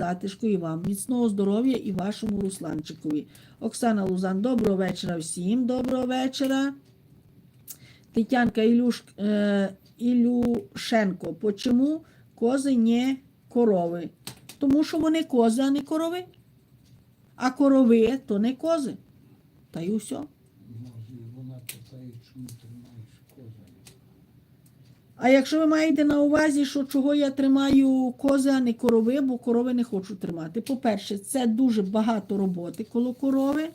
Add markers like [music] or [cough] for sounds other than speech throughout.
затишку і вам, міцного здоров'я і вашому Русланчикові. Оксана Лузан, доброго вечора всім. Доброго вечора. Тетянка Ілюш, е, Ілюшенко. Почому кози не корови? Тому що вони кози, а не корови. А корови то не кози. Та й усе. Може, вона питає, чому. А якщо ви маєте на увазі, що чого я тримаю кози, а не корови, бо корови не хочу тримати. По-перше, це дуже багато роботи коло корови.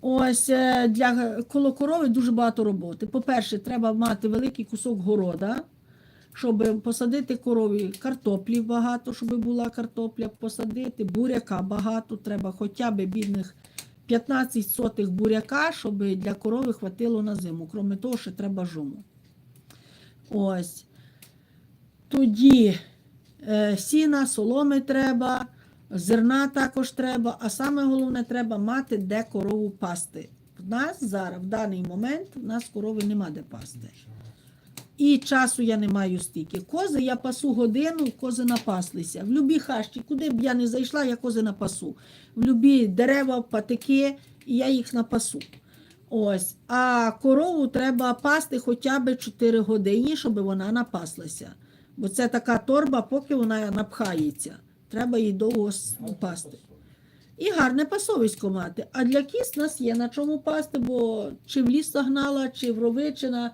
Ось е, для коло корови дуже багато роботи. По-перше, треба мати великий кусок города, щоб посадити корові картоплі багато, щоб була картопля, посадити буряка багато, треба хоча б бідних 15 сотих буряка, щоб для корови хватило на зиму. Крім того, ще треба жому. Ось. Тоді е, сіна, соломи треба, зерна також треба, а саме головне, треба мати де корову пасти. В нас зараз, в даний момент, в нас корови нема де пасти. І часу я не маю стільки. Кози я пасу годину, кози напаслися. В любій хащі, куди б я не зайшла, я кози напасу. В любі дерева, патики, я їх напасу. Ось. А корову треба пасти хоча б 4 години, щоб вона напаслася. Бо це така торба, поки вона напхається. Треба її довго пасти. І гарне пасовисько мати. А для кіс нас є на чому пасти, бо чи в ліс загнала, чи в рови, чи на е,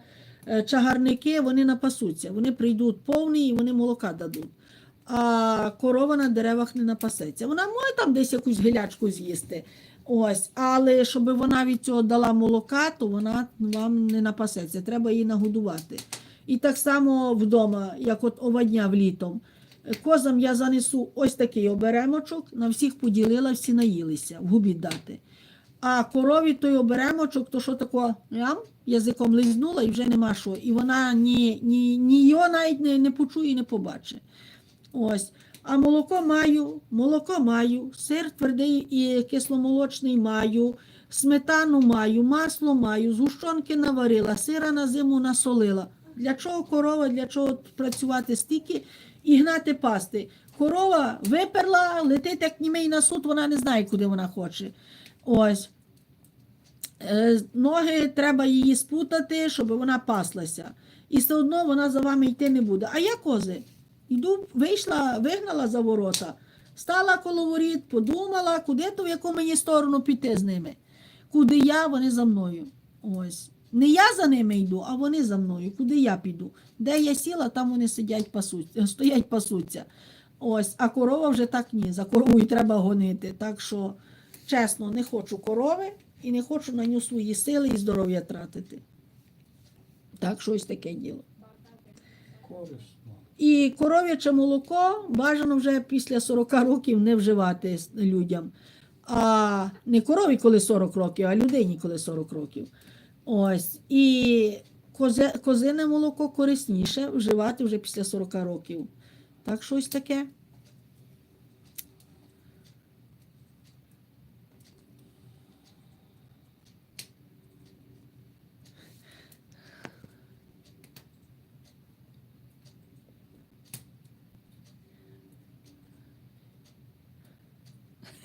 чагарники, вони напасуться. Вони прийдуть повні і вони молока дадуть. А корова на деревах не напасеться. Вона може там десь якусь гілячку з'їсти. Ось, але щоб вона від цього дала молока, то вона вам не напасеться. Треба її нагодувати. І так само вдома, як от овадня влітом. Козам я занесу ось такий оберемочок, на всіх поділила, всі наїлися, в губі дати. А корові той оберемочок, то що тако, ям, язиком лизнула і вже нема що. І вона ні, ні, ні його навіть не, не почує і не побачить. Ось. А молоко маю, молоко маю, сир твердий і кисломолочний маю, сметану маю, масло маю, згущенки наварила, сира на зиму насолила. Для чого корова, для чого працювати стільки і гнати пасти? Корова виперла, летить як німей на суд, вона не знає, куди вона хоче. Ось. Е, Ноги треба її спутати, щоб вона паслася. І все одно вона за вами йти не буде. А я кози. Йду, вийшла, вигнала за ворота, стала коло воріт, подумала, куди то в яку мені сторону піти з ними. Куди я, вони за мною. Ось. Не я за ними йду, а вони за мною. Куди я піду? Де я сіла, там вони сидять, пасуть, [laughs] стоять, пасуться. Ось, а корова вже так ні. За коровою треба гонити. Так що, чесно, не хочу корови і не хочу на нього свої сили і здоров'я тратити. Так, що ось таке діло. І коров'яче молоко бажано вже після 40 років не вживати людям. А не корові, коли 40 років, а людині, коли 40 років. Ось. І козе, козине молоко корисніше вживати вже після 40 років. Так, щось таке.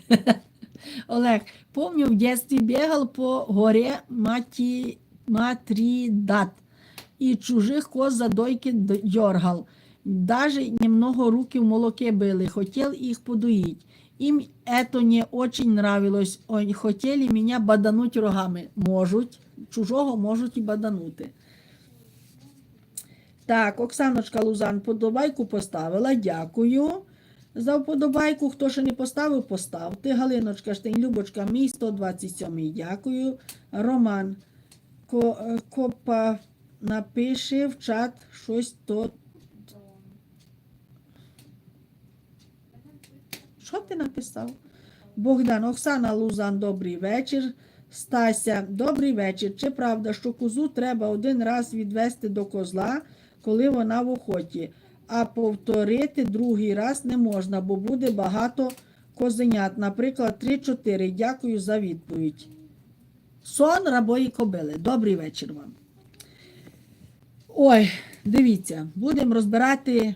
[laughs] Олег, помню, в детстве бегал по горе Мати... Матридат и чужих коз за дойки дергал. Даже немного руки в молоке были, хотел их подоить. Им это не очень нравилось. Они хотели меня бадануть рогами. Можуть, чужого можуть і баданути. Так, Оксаночка Лузан подобайку поставила. Дякую. За вподобайку, хто ще не поставив, поставте. Галиночка Штейн, Любочка, мій 127. Дякую. Роман Ко, Копа напише в чат щось то. Що ти написав? Богдан, Оксана Лузан, добрий вечір. Стася, добрий вечір. Чи правда, що козу треба один раз відвести до козла, коли вона в охоті, а повторити другий раз не можна, бо буде багато козенят. Наприклад, 3-4. Дякую за відповідь. Сон рабої кобили. Добрий вечір вам. Ой, дивіться, будемо розбирати